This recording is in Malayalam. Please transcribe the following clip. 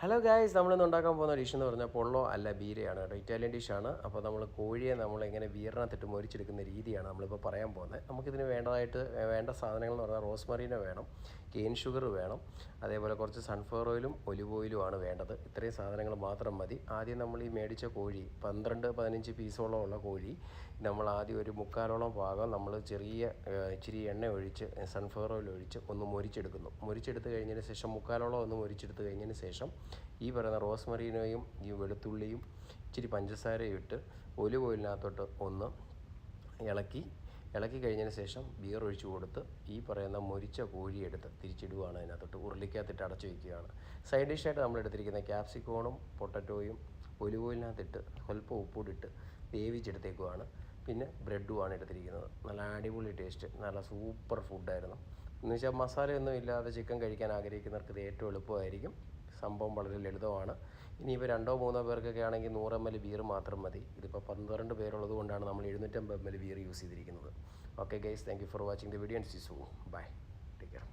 ഹലോ ഗായ്സ് നമ്മളിന്ന് ഉണ്ടാക്കാൻ പോകുന്ന ഡിഷ് എന്ന് പറഞ്ഞാൽ പൊള്ളോ അല്ല ബീരയാണ് കേട്ടോ. ഇറ്റാലിയൻ ഡിഷാണ് അപ്പോൾ നമ്മൾ കോഴിയെ നമ്മൾ എങ്ങനെ വീറിനകത്തിട്ട് മൊരിച്ചെടുക്കുന്ന രീതിയാണ് നമ്മളിപ്പോൾ പറയാൻ പോകുന്നത്. നമുക്കിതിന് വേണ്ടതായിട്ട് വേണ്ട സാധനങ്ങൾ എന്ന് പറഞ്ഞാൽ റോസ്മറീന വേണം കെയിൻ ഷുഗർ വേണം അതേപോലെ കുറച്ച് സൺഫ്ലവർ ഓയിലും ഒലിവ് ഓയിലും ആണ് വേണ്ടത്. ഇത്രയും സാധനങ്ങൾ മാത്രം മതി. ആദ്യം നമ്മൾ ഈ മേടിച്ച കോഴി പന്ത്രണ്ട് പതിനഞ്ച് പീസോളം ഉള്ള കോഴി നമ്മൾ ആദ്യം ഒരു മുക്കാലോളം ഭാഗം നമ്മൾ ചെറിയ ഇച്ചിരി എണ്ണ ഒഴിച്ച് സൺഫ്ലവർ ഓയിൽ ഒഴിച്ച് ഒന്ന് മൊരിച്ചെടുക്കുന്നു. മൊരിച്ചെടുത്ത് കഴിഞ്ഞതിന് ശേഷം മുക്കാലോളം ഒന്ന് മൊരിച്ചെടുത്ത് കഴിഞ്ഞതിന് ശേഷം ഈ പറയുന്ന റോസ്മറീനോയും ഈ വെളുത്തുള്ളിയും ഇച്ചിരി പഞ്ചസാരയും ഇട്ട് ഒലിവ് ഓയിലിനകത്തോട്ട് ഒന്ന് ഇളക്കി ഇളക്കി കഴിഞ്ഞതിന് ശേഷം ബിയർ ഒഴിച്ച് കൊടുത്ത് ഈ പറയുന്ന മൊരിച്ച കോഴിയെടുത്ത് തിരിച്ചിടുകയാണ് അതിനകത്തോട്ട്. ഉരുളിക്കകത്തിട്ട് അടച്ചു വയ്ക്കുകയാണ് സൈഡ് ഡിഷായിട്ട് നമ്മൾ എടുത്തിരിക്കുന്ന ക്യാപ്സിക്കോണും പൊട്ടറ്റോയും ഒലിവ് ഓയിലിനകത്തിട്ട് സ്വല്പം ഉപ്പൂടിട്ട് വേവിച്ചെടുത്തേക്കുവാണ്. പിന്നെ ബ്രെഡുമാണ് എടുത്തിരിക്കുന്നത്. നല്ല അടിപൊളി ടേസ്റ്റ് നല്ല സൂപ്പർ ഫുഡായിരുന്നു എന്ന് വെച്ചാൽ മസാലയൊന്നും ഇല്ലാതെ ചിക്കൻ കഴിക്കാൻ ആഗ്രഹിക്കുന്നവർക്ക് ഇത് ഏറ്റവും എളുപ്പമായിരിക്കും. സംഭവം വളരെ ലളിതമാണ്. ഇനിയിപ്പോൾ രണ്ടോ മൂന്നോ പേർക്കൊക്കെ ആണെങ്കിൽ നൂറ് എം എൽ ബിയർ മാത്രം മതി. ഇതിപ്പോൾ പന്ത്രണ്ട് പേരുള്ളത് കൊണ്ടാണ് നമ്മൾ എഴുന്നൂറ്റമ്പത് എം എൽ ബിയർ യൂസ് ചെയ്തിരിക്കുന്നത്. Okay guys thank you for watching the video and see bye take care